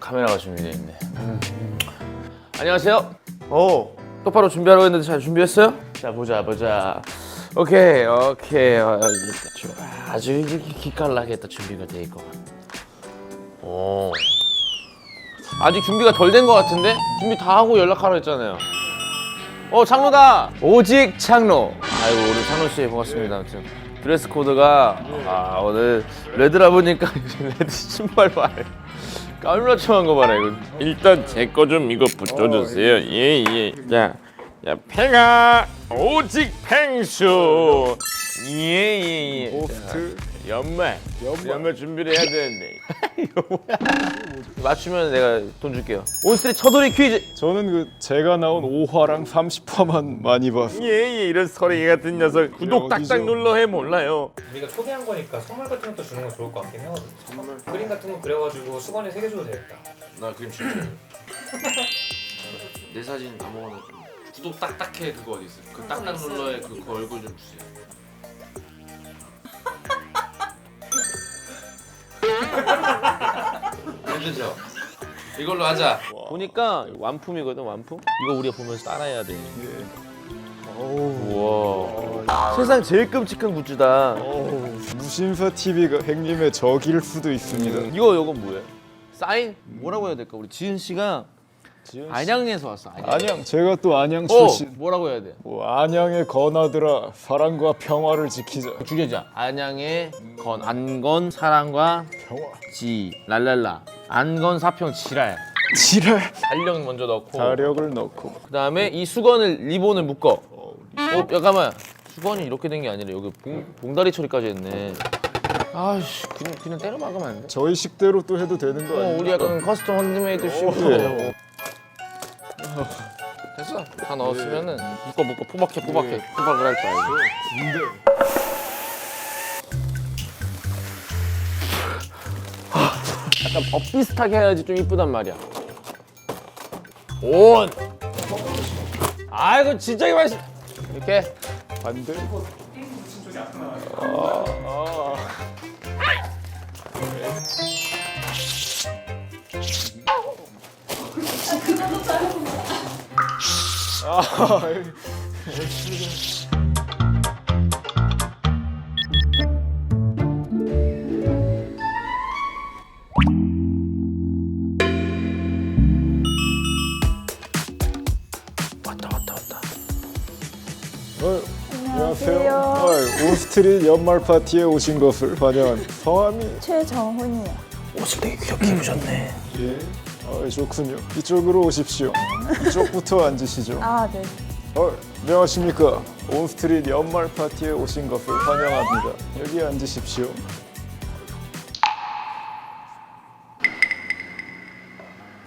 카메라가 준비되어 있네. 안녕하세요. 오, 똑바로 준비하려고 했는데 잘 준비했어요? 자, 보자, 보자. 오케이, 오케이. 어, 이게 좋아. 아주 이게 기깔나게 다 준비가 돼 있고. 오. 아직 준비가 덜 된 것 같은데? 준비 다 하고 연락하라 했잖아요. 어, 창로다! 오직 창로. 아이고, 우리 창로 씨 반갑습니다. 아무튼. 드레스 코드가, 아, 오늘 레드라 보니까 레드 신발 발. 까물라청한 거 봐라, 이거. 일단 제 거 좀 이거 붙여주세요. 예, 예. 야, 야, 팽아! 오직 팽수! 예, 예, 예. 오스트 연말. 연말. 연말 준비를 해야 되는데. 맞추면 내가 돈 줄게요. 온스트리 쳐돌이 퀴즈. 저는 그 제가 나온 5화랑 30화만 많이 봤어요. 예 예 이런 서리 같은 녀석 구독 여기서- 딱딱 눌러 해 몰라요. 우리가 초대한 거니까 선물 같은 것도 주는 건 좋을 것 같긴 해요. 선물 그림 같은 거 그려가지고 수건에 새겨 줘도 되겠다. 나 그림 진짜. 내 사진 아무거나 좀. 구독 딱딱해 그거 어디 있어? 그 딱딱 눌러에 그, 그 얼굴 좀 주세요. 괜찮죠? 이걸로 하자. 보니까 완품이거든 완품. 이거 우리가 보면서 따라해야 돼. 어우, 우와. 세상 제일 끔찍한 굿즈다. 어우, 무신사 TV가 행님의 적일 수도 있습니다. 이거 이건 뭐예요? 사인 뭐라고 해야 될까? 우리 지은 씨가. 안양에서 왔어. 안양. 안양 제가 또 안양 어, 출신. 뭐라고 해야 돼? 뭐 안양의 건아들아 사랑과 평화를 지키자. 죽여자. 안양의 건 안건 사랑과 평화. 지 랄랄라. 안건 사평 지랄. 지랄. 달력 먼저 넣고. 자력을 넣고. 그다음에 이 수건을 리본을 묶어. 어 잠깐만. 수건이 이렇게 된 게 아니라 여기 봉, 봉다리 처리까지 했네. 아씨 그냥 그냥 때려 막으면 안 돼? 저희 식대로 또 해도 되는 거 어, 아니에요? 우리 약간 커스텀 핸드메이드 슈 네. 됐어. 다 넣었으면은 묶어 묶어. 포박해 포박해. 포박을 할 거야. 이거 근데 약간 법 비슷하게 해야지 좀 이쁘단 말이야. 온! 아이고 진짜 맛있 이렇게. 반대. 아, 왔다 왔다 왔다 어, 안녕하세요. 어, 온스트릿 연말 파티에 오신 것을 환영합니다. 성함이 최정훈이요. 옷을 되게 귀엽게 입으셨네 예. 아, 좋군요. 이쪽으로 오십시오. 이쪽부터 앉으시죠. 아, 네. 어, 안녕하십니까. 온스트릿 연말 파티에 오신 것을 환영합니다. 여기 앉으십시오.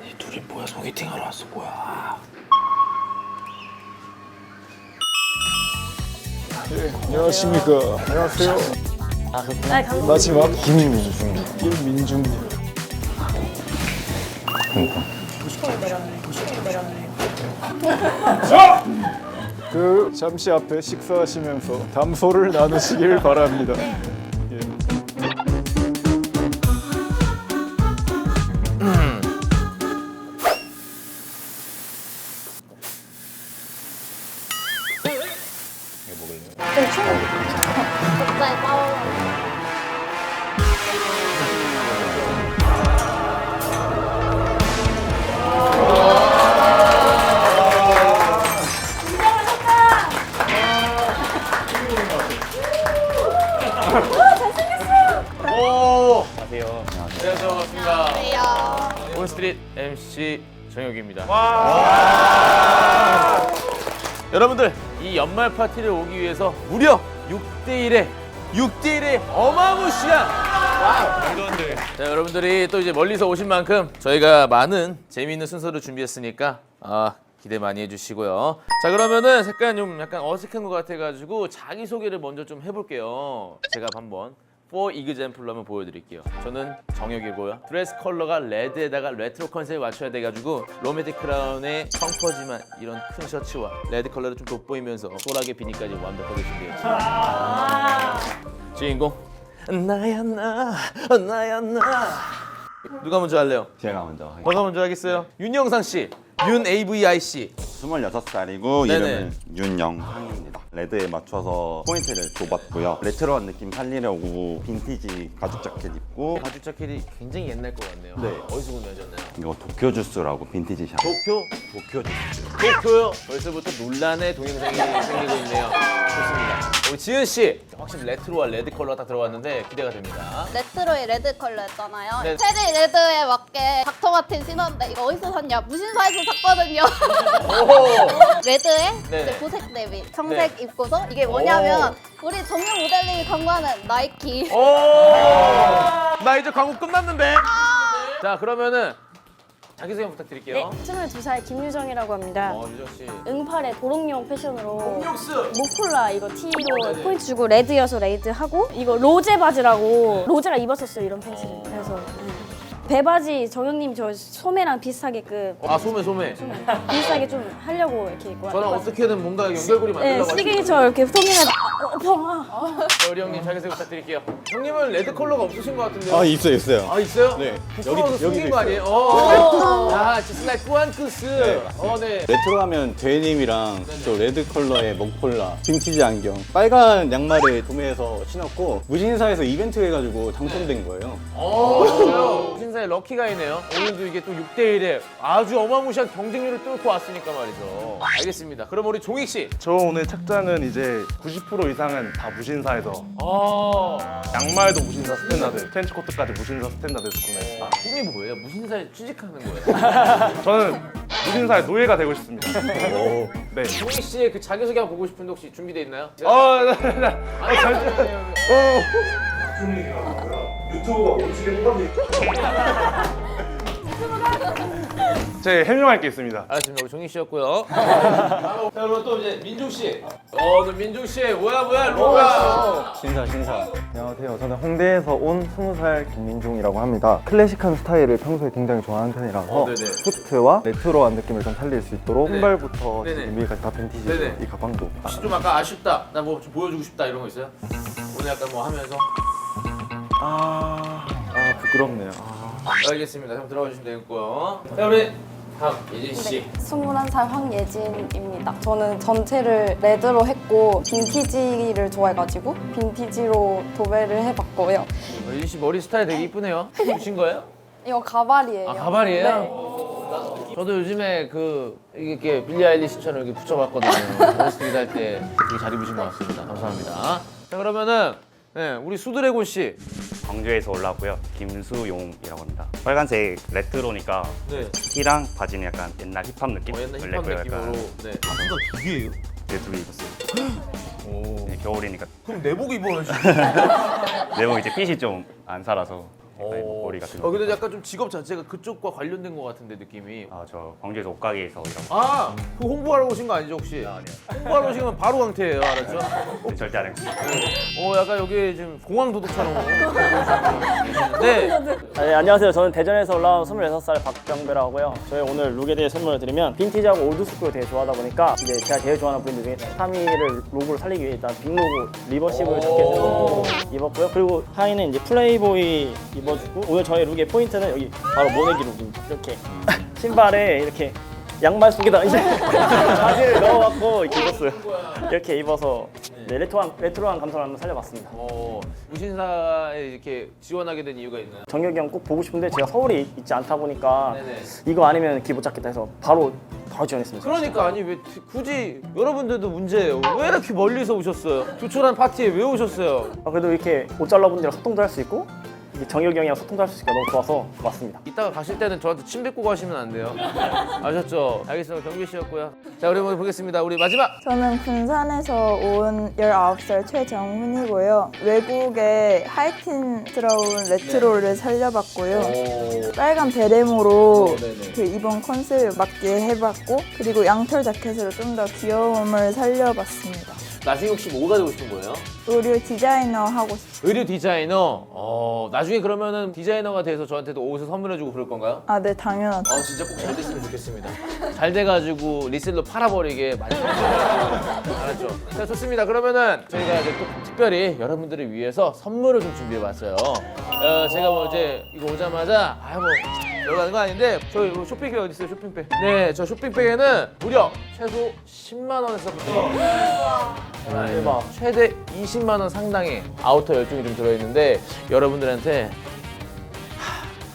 이 둘이 뭐야 소개팅 하러 왔어 뭐야 예, 안녕하십니까. 안녕하세요. 아, 감 마지막 김민중. 김민중님. 그 잠시 앞에 식사하시면서 담소를 나누시길 바랍니다. 안녕하세요. 안녕하세요. 반갑습니다. 온스트릿 MC 정혁입니다. 여러분들 이 연말 파티를 오기 위해서 무려 6대 1의 6대 1의 어마무시한 자 여러분들이 또 이제 멀리서 오신 만큼 저희가 많은 재미있는 순서를 준비했으니까 아 기대 많이 해주시고요. 자 그러면은 색깔 좀 약간 어색한 것 같아가지고 자기 소개를 먼저 좀 해볼게요. 제가 한번 for example로 한번 보여드릴게요. 저는 정혁이고요. 드레스 컬러가 레드에다가 레트로 컨셉을 맞춰야 돼가지고 로맨틱 크라운에 청퍼지만 이런 큰 셔츠와 레드 컬러를 좀 돋보이면서 소라게 비니까지 완벽하게 준비했습니다. 주인공 나야 나 나야 나 누가 먼저 할래요? 제가 먼저 하겠습니다. 뭐가 먼저 하겠어요? 윤영상 씨, 윤 AVI 씨. 26살이고 네네. 이름은 윤영상입니다. 레드에 맞춰서 포인트를 줘봤고요. 레트로한 느낌 살리려고 빈티지 가죽 자켓 입고 가죽 자켓이 굉장히 옛날 것 같네요. 네. 어디서 구매하셨나요? 이거 도쿄 주스라고 빈티지 샵. 도쿄? 도쿄 주스. 도쿄요. 벌써부터 논란의 동영상이 생기고 있네요. 좋습니다. 우리 지은 씨, 확실히 레트로와 레드 컬러가 딱 들어갔는데 기대가 됩니다. 레트로의 레드 컬러였잖아요. 네. 체리 레드에 맞게 닥터 마틴 신었는데 이거 어디서 샀냐? 무신사에서 샀거든요. 레드에 네. 이제 보색 대비 청색 입고서 이게 뭐냐면 우리 정령 모델링이 광고하는 나이키. 오! 나 이제 광고 끝났는데. 자, 그러면은 자기 소개 부탁드릴게요. 네, 22살 김유정이라고 합니다. 어, 유정 씨. 응팔의 도롱뇽 패션으로 육스. 모폴라 이거 티로 포인트 주고 레드여서 레드 하고 이거 로제 바지라고 로제가 입었었어요 이런 팬츠를 그래서 네. 배바지 정영님 저 소매랑 비슷하게끔 아, 소매 소매. 비슷하게 좀 하려고 이렇게 입고 저랑 왔- 어떻게든 뭔가 연결고리 네 만들려고 하시는 시그니처 이렇게 소매가 우리 형님 자기 소개 부탁드릴게요. 형님은 레드 컬러가 없으신 것 같은데요? 아 있어요 있어요. 아 있어요? 네. 부끄러워서 여기도- 숨긴 여기도 거 아니에요? 어. 아, just like 꾸안크스. 어, 네. 레트로 하면 데님이랑 저 레드 컬러의 먹폴라, 빈티지 안경, 빨간 양말을 도매해서 신었고 무신사에서 이벤트 해가지고 당첨된 거예요. 어, 진짜요? 신사의 럭키가이네요. 오늘도 이게 또 6대1에 아주 어마무시한 경쟁률을 뚫고 왔으니까 말이죠. 알겠습니다. 그럼 우리 종익 씨. 저 오늘 착장은 이제 90% 이상은 다 무신사에서 아, 양말도 무신사 스탠다드, 트렌치코트까지 무신사 스탠다드에서 구매했습니다. 꿈이 뭐예요? 무신사에 취직하는 거예요? 저는 무신사의 노예가 되고 싶습니다. 네. 종익 씨의 그 자기소개 한번 보고 싶은데 혹시 준비돼 있나요? 어, 네, 네, 네. 아니, 잠시만요. 제 해명할 게 있습니다. 알았습니다. 우리 종익 씨였고요. 자, 그러면 또 이제 민종 씨. 어, 너 민종 씨 뭐야 뭐야 로가. 신사 신사. 안녕하세요. 저는 홍대에서 온 20살 김민종이라고 합니다. 클래식한 스타일을 평소에 굉장히 좋아하는 편이라서 어, 네네. 슈트와 레트로한 느낌을 좀 살릴 수 있도록 네네. 신발부터 네네. 준비까지 다 빈티지 네네. 이 가방도 혹시 좀 아까 아쉽다. 나 뭐 좀 보여주고 싶다 이런 거 있어요? 오늘 약간 뭐 하면서. 아, 아 부끄럽네요. 아. 알겠습니다. 그럼 들어가 주시면 되겠고요. 자 우리 다음 예진 씨. 21살 황예진입니다. 저는 전체를 레드로 했고 빈티지를 좋아해가지고 빈티지로 도배를 해봤고요. 어, 예진 씨 머리 스타일 되게 이쁘네요. 주신 거예요? 이거 가발이에요. 아 가발이에요? 네. 저도 요즘에 그 이렇게 빌리 아일리시처럼 이렇게 붙여봤거든요. 머리스틱 할때 되게 잘 입으신 것 같습니다. 감사합니다. 자 그러면은 네, 우리 수드래곤 씨. 광주에서 올라왔고요. 김수용이라고 합니다. 빨간색 레트로니까 네. 티랑 바지는 약간 옛날 힙합 느낌? 어, 옛날 힙합 느낌으로. 네. 아무도 두 개예요? 네, 두개 입었어요. 네, 겨울이니까 그럼 내복 입어야지. 내복 이제 핏이 좀 안 살아서 약간 뭐 머리 같은 거. 어 근데 약간 좀 직업 자체가 그쪽과 관련된 것 같은데 느낌이. 아, 저 광주에서 옷가게에서 일하고 아, 그 홍보하러 오신 거 아니죠 혹시? 아니요. 홍보하러 오시면 바로 강태예요, 알았죠? 네, 절대 안 했어요. 어, 약간 여기 지금 공항 도둑처럼 계시는데 네, 안녕하세요. 저는 대전에서 올라온 26살 박병배라고 하고요. 저희 오늘 룩에 대해 설명을 드리면 빈티지하고 올드스쿨을 되게 좋아하다 보니까 이제 제가 제일 좋아하는 브랜드 중에 3위를 로고를 살리기 위해 일단 빅 로고 리버시블 자켓을 입었고요. 그리고 하의는 이제 플레이보이 입 어주고 오늘 저희 룩의 포인트는 여기 바로 모내기 룩입니다. 이렇게 신발에 이렇게 양말 속에다 이제 바지를 넣어갖고 이렇게 입었어요. 이렇게 입어서 네, 레트로한, 레트로한 감성을 한번 살려봤습니다. 어, 무신사에 이렇게 지원하게 된 이유가 있나요? 정혁이 형 꼭 보고 싶은데 제가 서울에 있지 않다 보니까 네네. 이거 아니면 기못 잡겠다 해서 바로 바로 지원했습니다. 그러니까 아니 왜 굳이 여러분들도 문제예요. 왜 이렇게 멀리서 오셨어요? 조촐한 파티에 왜 오셨어요? 아, 그래도 이렇게 옷잘라분들이랑 소통도 할 수 있고 정혁이 형이랑 소통도 할 수 있으니까 너무 좋아서 왔습니다. 이따가 가실 때는 저한테 침 뱉고 가시면 안 돼요. 아셨죠? 알겠습니다. 경규 씨였고요. 자, 우리 한번 보겠습니다. 우리 마지막. 저는 군산에서 온 19살 최정훈이고요. 외국의 하이틴스러운 레트로를 살려봤고요. 빨간 베레모로 네네. 그 이번 컨셉에 맞게 해봤고 그리고 양털 자켓으로 좀 더 귀여움을 살려봤습니다. 나중에 혹시 뭐가 되고 싶은 거예요? 의류 디자이너 하고 싶어요. 의류 디자이너. 어, 나중에 그러면은 디자이너가 돼서 저한테도 옷을 선물해주고 그럴 건가요? 아, 네, 당연하죠. 어, 진짜 꼭 잘 됐으면 좋겠습니다. 잘 돼가지고 리셀로 팔아버리게 많이 알았죠? 자, 좋습니다. 그러면은 저희가 이제 또 특별히 여러분들을 위해서 선물을 좀 준비해봤어요. 어, 제가 뭐 이제 이거 오자마자 아 뭐 여가는 거 아닌데 저희 뭐 쇼핑백 어디 있어요? 쇼핑백. 네, 저 쇼핑백에는 무려 최소 10만 원에서부터 대박. 최대 20만 원 상당의 아우터 열종이 좀 들어있는데 여러분들한테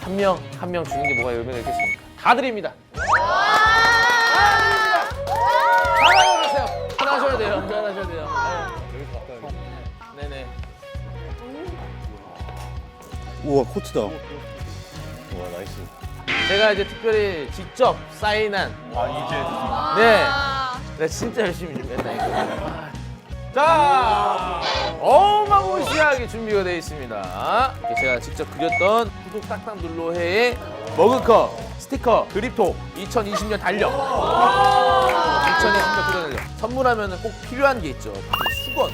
한 명 한 명 주는 게 뭐가 의미가 있겠습니까? 다 드립니다. 다 가져가세요. 하나 하셔야 돼요. 하나 하셔야 돼요. 네. 네네. 우와 코트다. 제가 이제 특별히 직접 사인한 아 네. 네, 진짜 열심히 준비했다니까. 자, 어마무시하게 준비가 되어 있습니다. 이렇게 제가 직접 그렸던 구독 딱딱 눌러해의 머그컵, 스티커, 그립톡 2020년 달력. 2020년 달력. 선물하면 꼭 필요한 게 있죠. 수건.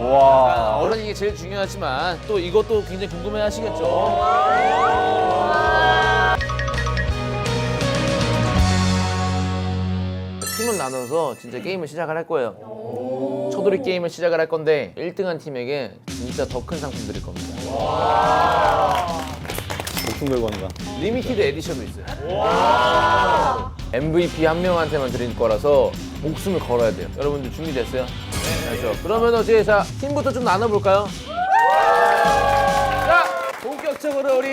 와. 어른 이게 제일 중요하지만 또 이것도 굉장히 궁금해 하시겠죠. 나눠서 진짜 게임을 시작을 할 거예요. 초돌이 게임을 시작을 할 건데 1등한 팀에게 진짜 더 큰 상품 드릴 겁니다. 목숨 걸고 한다. 리미티드 에디션도 있어요. MVP 한 명한테만 드릴 거라서 목숨을 걸어야 돼요. 여러분들 준비됐어요? 네. 그렇죠. 그러면 어제 자 팀부터 좀 나눠볼까요? 자, 본격적으로 우리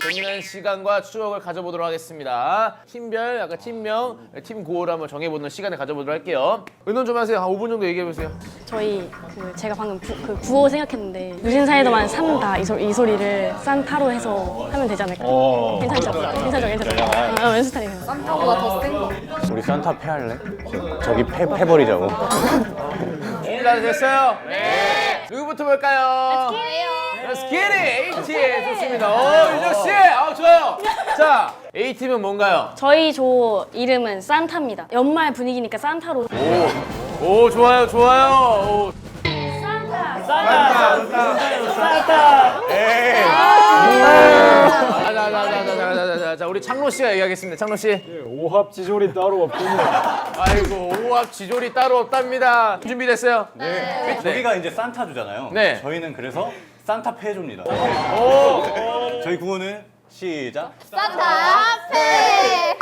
재미난 시간과 추억을 가져보도록 하겠습니다. 팀별, 아까 팀명, 팀 고를 한번 정해보는 시간을 가져보도록 할게요. 의논 좀 하세요. 한 5분 정도 얘기해보세요. 저희 그 제가 방금 구, 그 구호 생각했는데 유진사에서만 산다 이, 소, 이 소리를 산타로 해서 하면 되지 않을까? 어. 괜찮죠? 괜찮죠? 괜찮죠? 어, 어, 연습타임. 산타보다 더센 거. 우리 산타 패할래? 저기 패 패버리자고. 준비 다 됐어요? 네. 누구부터 볼까요? Let's get it! A팀 좋습니다. 어, 윤정 씨, 아 좋아요. 자, A 팀은 뭔가요? 저희 조 이름은 산타입니다. 연말 분위기니까 산타로. 오, 오 좋아요, 좋아요. 오. 자, 자, 자, 자, 자, 자, 자, 자, 자, 우리 창로 씨가 얘기하겠습니다. 창로 씨. 오합 지졸이 따로 없군요. 아이고, 오합 지졸이 따로 없답니다. 준비됐어요? 네. 저기가 이제 산타주잖아요. 네. 저희는 그래서 산타 패줍니다. 오. 저희 구호는 시작. 산타 페.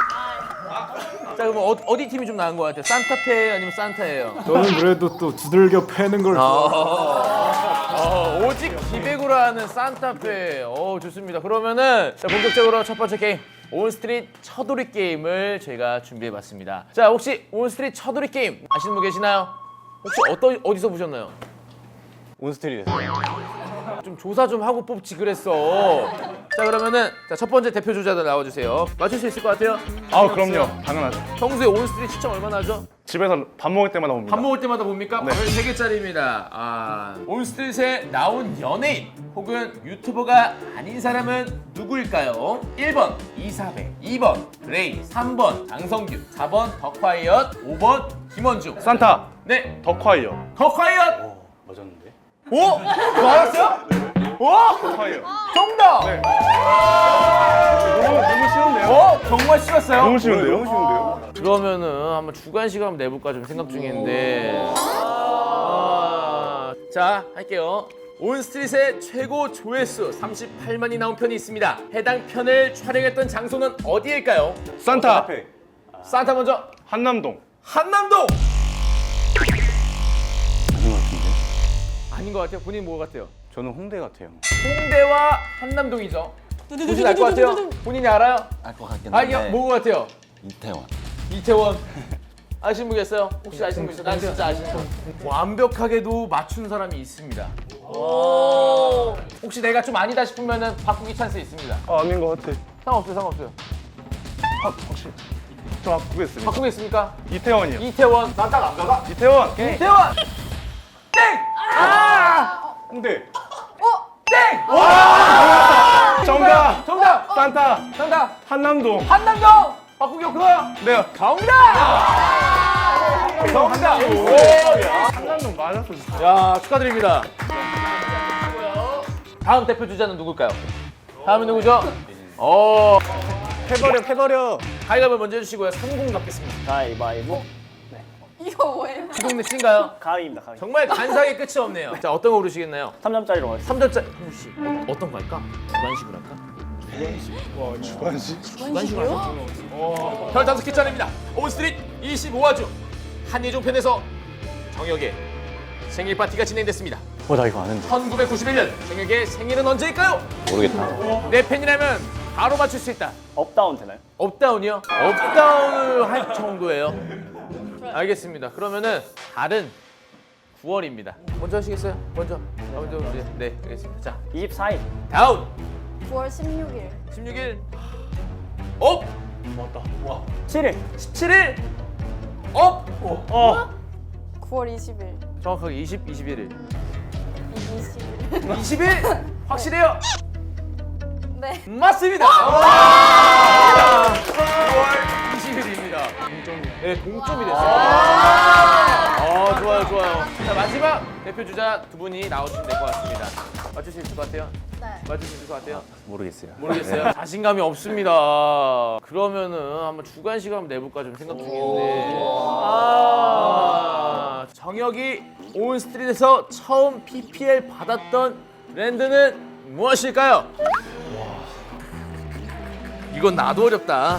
자, 그럼 어, 어디 팀이 좀 나은 것 같아요? 산타페 아니면 산타예요? 저는 그래도 또 두들겨 패는 걸 좋아해요. 어, 오직 기백으로 하는 산타페. 어, 좋습니다. 그러면은 자, 본격적으로 첫 번째 게임 온스트릿 쳐돌이 게임을 저희가 준비해봤습니다. 자, 혹시 온스트릿 쳐돌이 게임 아시는 분 계시나요? 혹시 어떤 어디서 보셨나요? 온스트리트에서. 좀 조사 좀 하고 뽑지 그랬어. 자, 그러면은 자, 첫 번째 대표 주자들 나와주세요. 맞출 수 있을 것 같아요? 아 그럼요 당연하죠 평소에 온스트릿 시청 얼마나 하죠? 집에서 밥 먹을 때마다 봅니다 밥 먹을 때마다 봅니까? 13개짜리입니다. 아, 온스트릿에 나온 연예인 혹은 유튜버가 아닌 사람은 누구일까요? 1번 이사배, 2번 그레이, 3번 장성규, 4번 덕화이엇, 5번 김원중. 산타 네, 덕화이엇. 오, 맞았는데? 오, 맞았어요? 오, 정답. 네. 너무 너무 쉬운데요? 어, 정말 쉬웠어요? 너무 쉬운데요? 너무 쉬운데요? 그러면은 한번 주관식 한번 내볼까 좀 생각 중인데. 아, 자, 할게요. 온스트릿의 최고 조회수 38만이 나온 편이 있습니다. 해당 편을 촬영했던 장소는 어디일까요? 산타 패. 산타 먼저. 한남동 한남동. 아닌 것 같아요. 본인 뭐 같아요? 저는 홍대 같아요. 홍대와 한남동이죠. 보신 알것 같아요? 본인이 알아요? 알 것 같긴 아, 이게 뭐것 같아요? 이태원. 이태원. 아시는 분 계세요? 혹시 아시는 분 있어요? 난 진짜 아시는 분. 완벽하게도 맞춘 사람이 있습니다. 혹시 내가 좀 아니다 싶으면은 바꾸기 찬스 있습니다. 아, 아닌 것 같아 상관없어요, 상관없어요. 아, 혹시 저 바꾸겠습니다 바꾸겠습니까? 이태원이요 이태원. 난딱 안 가가? 이태원 이태원. 땡! 아! 홍대. 땡! 정답 정답! 산타 정답! 한남동 한남동! 바꾸기 없고요. 네 정답! 정답! 오! 맞았어. 진짜. 야 축하드립니다. 다음 대표 주자는 누굴까요? 다음은 누구죠? 어 패버려 패버려. 가위바위보 먼저 해주시고요. 3공 받겠습니다. 가위바위보. 이거 뭐예요? 기동 넷인가요? 가위입니다. 가위. 정말 간상의 끝이 없네요. 자 어떤 거 고르시겠나요? 3점짜리로 가겠습니다. 3점짜리 혹시 어, 어떤 거 할까? 주관식으로 할까? 와 주관식. 주관식으로 할까? 어, 별 다섯 개 짜리입니다. 온스트릿 25화 중 한예종 편에서 정혁의 생일 파티가 진행됐습니다. 어 나 이거 아는데. 1991년 정혁의 생일은 언제일까요? 모르겠다. 내 팬이라면 바로 맞출 수 있다. 업다운 되나요? 업다운이요? 업다운을 할 정도예요. 알겠습니다. 그러면은 다른 9월입니다. 먼저 하시겠어요? 먼저. 아, 먼저 이제 네, 알겠습니다. 자, 24일. 다운 9월 16일. 16일 업 7일. 17일 업 어. 9월 20일. 정확하게 20, 21일 20일. 20일 확실해요? 네. 맞습니다. 9 대표 주자 두 분이 나오시면 될 것 같습니다. 맞출 수 있을 것 같아요? 네. 맞출 수 있을 것 같아요? 모르겠어요. 모르겠어요. 자신감이 없습니다. 그러면은 한번 주관식 한번 내볼까 좀 생각 중인데. 아, 정혁이 온 스트릿에서 처음 PPL 받았던 브랜드는 무엇일까요? 이건 나도 어렵다.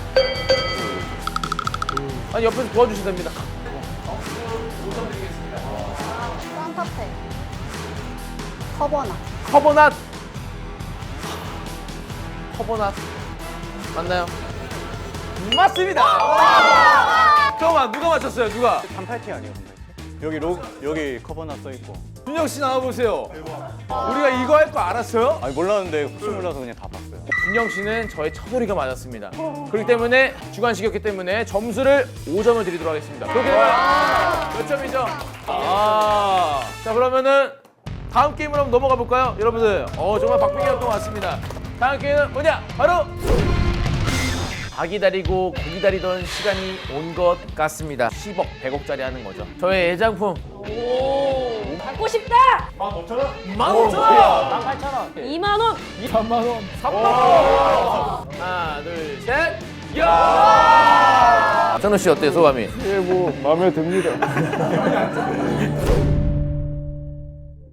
아니 옆에서 도와주셔야 됩니다. 산타페. 커버나. 커버낫. 커버낫 맞나요? 맞습니다. 잠깐만 누가 맞췄어요? 누가? 반팔티 아니에요 반팔티? 여기 로 여기 커버나 써 있고. 준영 씨 나와 보세요. 우리가 이거 할 거 알았어요? 아니 몰랐는데 혹시 몰라서 그냥 다 봤어요. 준영 씨는 저의 첫 소리가 맞았습니다. 그렇기 때문에 주관식이었기 때문에 점수를 5점을 드리도록 하겠습니다. 그렇게 되면 몇 점이죠? 아, 자 그러면은 다음 게임으로 한번 넘어가 볼까요, 여러분들? 어 정말 박빙이었던 것 같습니다. 다음 게임은 뭐냐? 바로 닭 기다리고 고 기다리던 시간이 온 것 같습니다. 10억, 100억짜리 하는 거죠. 저의 애장품 갖고 싶다. 15,000원. 18,000원. 2만 원. 3만 원. 3만 원. 하나, 둘, 셋. 야! 정우 씨 어때요, 소감이? 예, 뭐 마음에 듭니다.